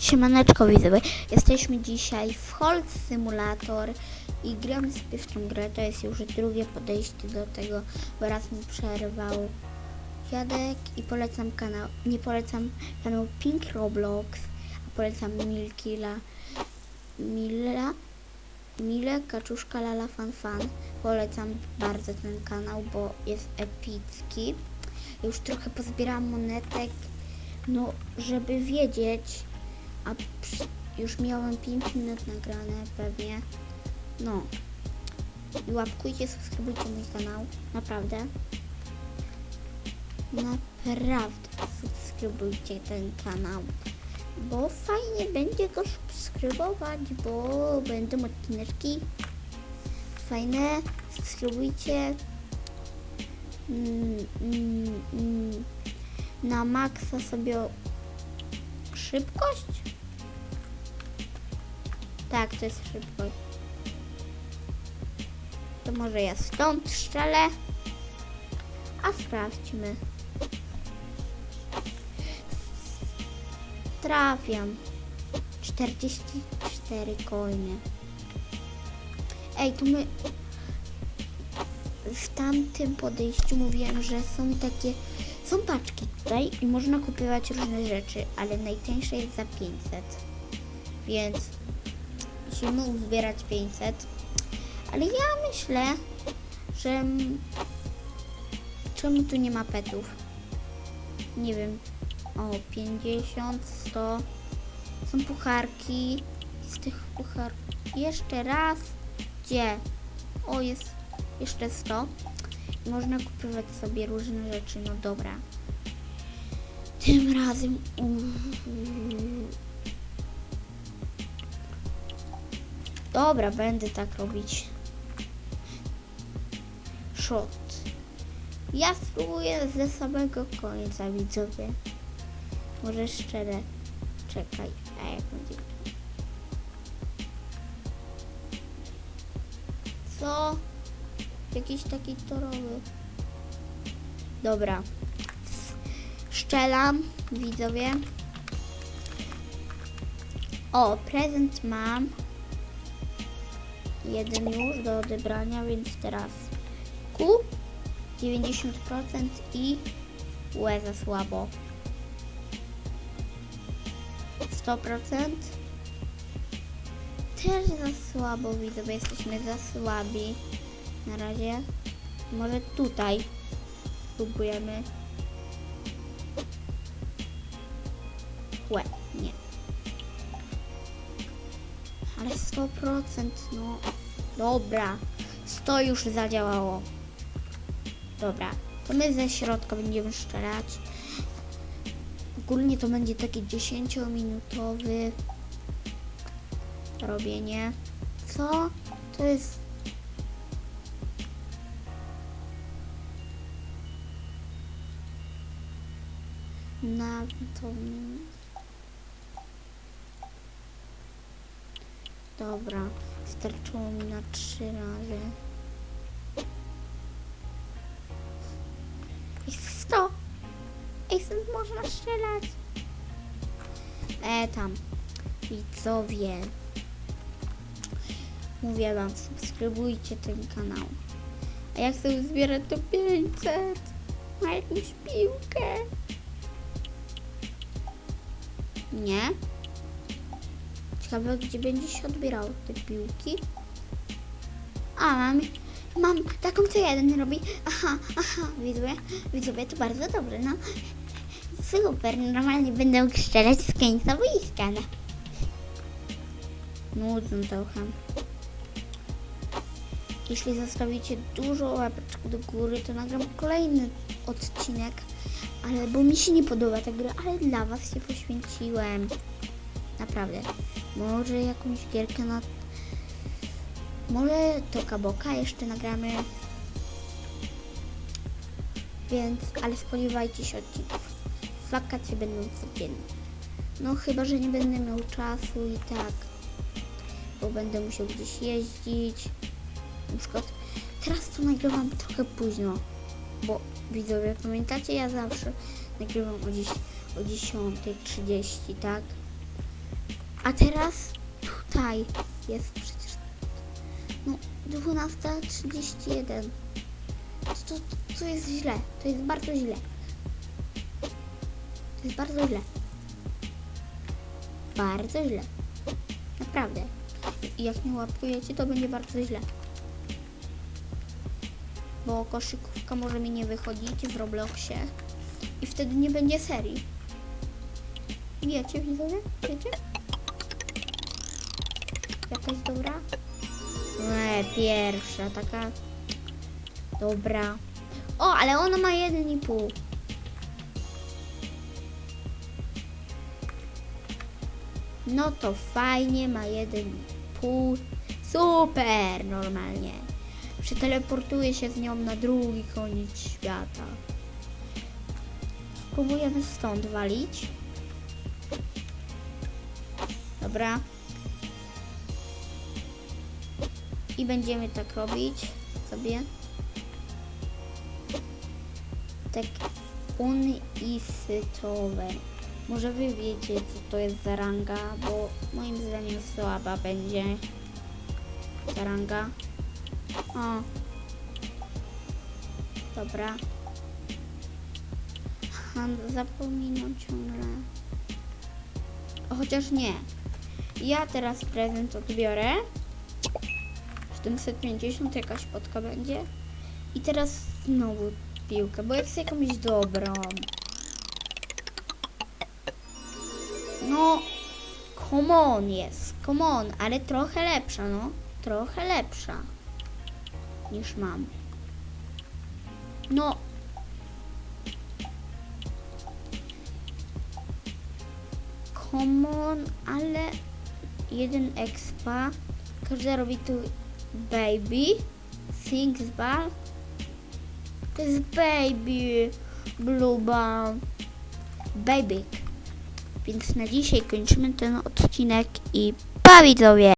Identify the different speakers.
Speaker 1: Siemaneczko widzowie, jesteśmy dzisiaj w Hold Simulator i gramy sobie w tą grę, to jest już drugie podejście do tego, bo raz mi przerwał dziadek i polecam kanał, nie polecam kanał Pink Roblox, a polecam Milkila, Mila, Mile, Kaczuszka, Lala, Fan Fan, polecam bardzo ten kanał, bo jest epicki, już trochę pozbierałam monetek, no żeby wiedzieć, a już miałem 5 minut nagrane pewnie. No. I łapkujcie, subskrybujcie mój kanał. Naprawdę. Naprawdę subskrybujcie ten kanał. Bo fajnie będzie go subskrybować, bo będą odcineczki fajne. Subskrybujcie. Mm, mm, mm. Na maksa sobie Szybkość? Tak, to jest szybkość. To może ja stąd strzelę. A sprawdźmy. Trafiam. 44 konie. Ej, tu my... W tamtym podejściu mówiłem, że są takie... Są paczki tutaj i można kupować różne rzeczy, ale najtańsze jest za 500. Więc musimy uzbierać 500. Ale ja myślę, że... Czemu tu nie ma petów? Nie wiem. O, 50, 100. Są pucharki. Z tych pucharków. Jeszcze raz. Gdzie? O, jest jeszcze 100. I można kupować sobie różne rzeczy. No dobra. Tym razem. mm, Dobra, będę tak robić. Shot. Ja spróbuję ze samego końca, widzowie. Może szczerze. Czekaj. A jak będzie? Co? Jakiś taki torowy. Dobra. Szczelam, widzowie. O, prezent mam. Jeden już do odebrania, więc teraz Q 90% i łe za słabo. 100% też za słabo, widzowie, jesteśmy za słabi. Na razie. Może tutaj spróbujemy. Łe, nie. Ale 100%, no. Dobra. 100 już zadziałało. Dobra. To my ze środka będziemy strzelać. Ogólnie to będzie taki 10-minutowy robienie. Co? To jest na to. Dobra, starczyło mi na trzy razy. Jest 100! Ej, stąd można strzelać! E, tam. Widzowie. Mówię wam, subskrybujcie ten kanał. A jak chcę zbierać to 500 na jakąś piłkę. Nie? Ciekawe, gdzie będzie się odbierało te piłki. A, mam, mam taką, co jeden robi. Aha, aha, widzowie, widzowie, to bardzo dobre, no. Super, normalnie będę mógł strzelać z końca boiska, no. Nudzą trochę. Jeśli zostawicie dużo łapeczek do góry, to nagram kolejny odcinek. Ale bo mi się nie podoba ta gra, ale dla was się poświęciłem. Naprawdę. Może jakąś gierkę na... Może Toka Boka jeszcze nagramy. Więc, ale spodziewajcie się odcinków. Wakacje będą codziennie. No chyba, że nie będę miał czasu i tak. Bo będę musiał gdzieś jeździć. Na przykład teraz to nagrywam trochę późno. Bo widzowie, pamiętacie, ja zawsze nagrywam o, o 10.30, tak? A teraz tutaj jest przecież no 12.31. To, to, to jest źle. To jest bardzo źle. To jest bardzo źle. Bardzo źle. Naprawdę. Jak nie łapujecie, to będzie bardzo źle. Bo koszykówka może mi nie wychodzić w Robloxie. I wtedy nie będzie serii. Wiecie, widzowie? Wiecie? Jakaś dobra? Nie, pierwsza, taka dobra. O, ale ona ma jeden i pół. No to fajnie, ma jeden i pół. Super, normalnie. Przeteleportuję się z nią na drugi koniec świata. Spróbujemy stąd walić. Dobra. I będziemy tak robić sobie. Tak unisytowe. Może wy wiecie, co to jest za ranga, bo moim zdaniem słaba będzie ta ranga. O. Dobra. Zapominam ciągle. Chociaż nie. Ja teraz prezent odbiorę. 750 jakaś potka będzie. I teraz znowu piłkę, bo jak chcę jakąś dobrą. No, come on jest, come on, ale trochę lepsza, no. Trochę lepsza niż mam. No. Come on, ale jeden expa. Każdy robi tu baby. Sings ball. To jest baby. Blue ball. Baby. Więc na dzisiaj kończymy ten odcinek i pa widzowie!